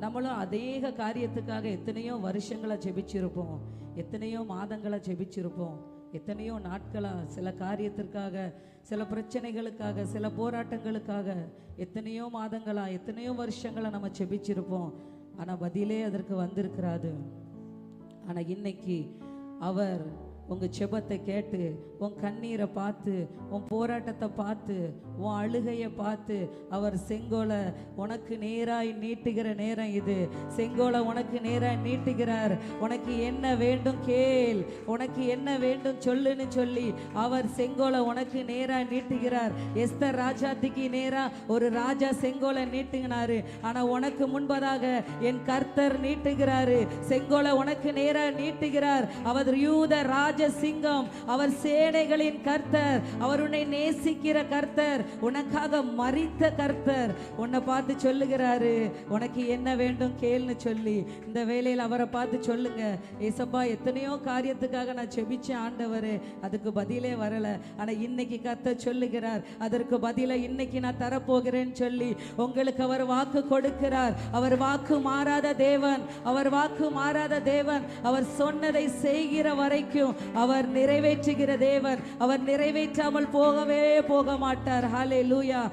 நம்மளும் அதேக காரியத்துக்காக எத்தனையோ வருஷங்களை ஜெபிச்சிருப்போம். எத்தனையோ மாதங்களை ஜெபிச்சிருப்போம். எத்தனையோ நாட்களாக சில காரியத்திற்காக சில பிரச்சனைகளுக்காக சில போராட்டங்களுக்காக எத்தனையோ மாதங்களா எத்தனையோ வருஷங்களை நம்ம ஜெபிச்சிருப்போம். ஆனால் பதிலே அதற்கு வந்திருக்கிறாது. ஆனால் இன்னைக்கு அவர் உங்கள் செபத்தை கேட்டு உன் கண்ணீரை பார்த்து உன் போராட்டத்தை பார்த்து உன் அழுகையை பார்த்து அவர் செங்கோலை உனக்கு நேராய் நீட்டுகிற நேரம் இது. செங்கோலை உனக்கு நேராய் நீட்டுகிறார். உனக்கு என்ன வேண்டும் கேள். உனக்கு என்ன வேண்டும் சொல்லுன்னு சொல்லி அவர் செங்கோலை உனக்கு நேராய் நீட்டுகிறார். எஸ்தர் ராஜாத்திக்கு நேராக ஒரு ராஜா செங்கோலை நீட்டுகினாரு ஆனால் உனக்கு முன்பதாக என் கர்த்தர் நீட்டுகிறாரு. செங்கோலை உனக்கு நேராக நீட்டுகிறார். அவர் யூத ராஜ சிங்கம் அவர் சேனைகளின் கர்த்தர். அவர் உன்னை நேசிக்கிற கர்த்தர். உனக்காக மறித்த கர்த்தர். உன்னை பார்த்து சொல்லுகிறாரு உனக்கு என்ன வேண்டும் கேள்னு சொல்லி. இந்த வேலையில் அவரை பார்த்து சொல்லுங்க ஏசப்பா எத்தனையோ காரியத்துக்காக நான் செபிச்சேன் ஆண்டவர் அதுக்கு பதிலே வரல. ஆனா இன்னைக்கு கர்த்தர் சொல்லுகிறார் அதற்கு பதிலை இன்னைக்கு நான் தரப்போகிறேன்னு சொல்லி உங்களுக்கு அவர் வாக்கு கொடுக்கிறார். அவர் வாக்கு மாறாத தேவன். அவர் வாக்கு மாறாத தேவன். அவர் சொன்னதை செய்கிற வரைக்கும் அவர் நிறைவேற்றுகிற தேவன். அவர் நிறைவேற்றாமல் போகவே போக மாட்டார் ஹாலே லூயா